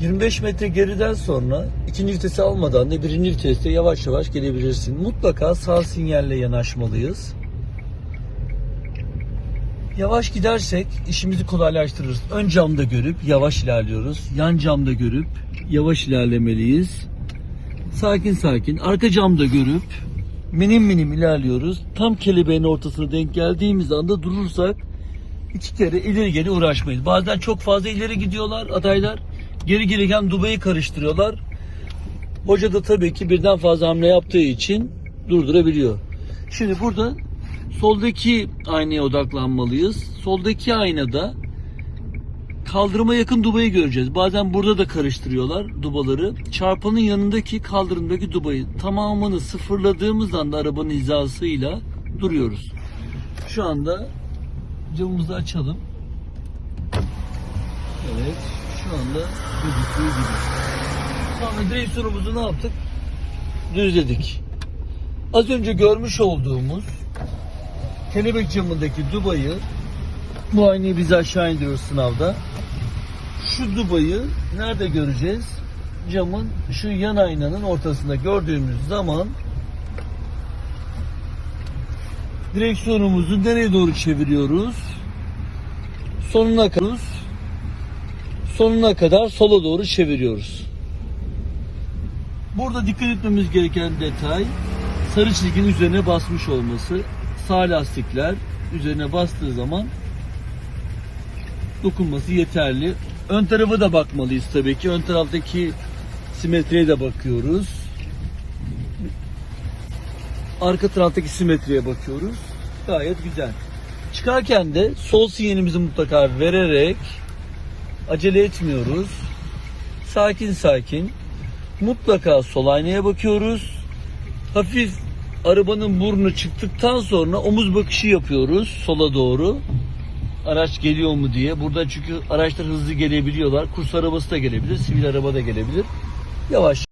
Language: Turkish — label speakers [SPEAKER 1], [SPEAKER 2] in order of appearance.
[SPEAKER 1] 25 metre geriden sonra ikinci vitesi almadan da birinci viteste yavaş yavaş gelebilirsin. Mutlaka sağ sinyalle yanaşmalıyız. Yavaş gidersek işimizi kolaylaştırırız. Ön camda görüp yavaş ilerliyoruz. Yan camda görüp yavaş ilerlemeliyiz. Sakin sakin arka camda görüp minim minim ilerliyoruz. Tam kelebeğin ortasına denk geldiğimiz anda durursak iki kere ileri geri uğraşmayız. Bazen çok fazla ileri gidiyorlar adaylar. Geri gelirken dubayı karıştırıyorlar. Hoca da tabii ki birden fazla hamle yaptığı için durdurabiliyor. Şimdi burada soldaki aynaya odaklanmalıyız. Soldaki aynada kaldırıma yakın dubayı göreceğiz. Bazen burada da karıştırıyorlar dubaları. Çarpanın yanındaki kaldırımdaki dubayı tamamını sıfırladığımız anda arabanın hizasıyla duruyoruz. Şu anda camımızı açalım. Evet. Şu anda gözüktüğü gibi. Sonra direksiyonumuzu ne yaptık? Düzledik. Az önce görmüş olduğumuz kelebek camındaki dubayı bu aynayı biz aşağı indiriyoruz sınavda. Şu dubayı nerede göreceğiz? Camın şu yan aynanın ortasında gördüğümüz zaman direksiyonumuzu nereye doğru çeviriyoruz? Sonuna kadar sonuna kadar sola doğru çeviriyoruz. Burada dikkat etmemiz gereken detay sarı çizginin üzerine basmış olması. Sağ lastikler üzerine bastığı zaman dokunması yeterli. Ön tarafa da bakmalıyız tabii ki. Ön taraftaki simetriye de bakıyoruz. Arka taraftaki simetriye bakıyoruz. Gayet güzel. Çıkarken de sol sinyalimizi mutlaka vererek acele etmiyoruz. Sakin sakin mutlaka sol aynaya bakıyoruz. Hafif arabanın burnu çıktıktan sonra omuz bakışı yapıyoruz sola doğru. Araç geliyor mu diye. Burada çünkü araçlar hızlı gelebiliyorlar. Kurs arabası da gelebilir, sivil araba da gelebilir. Yavaş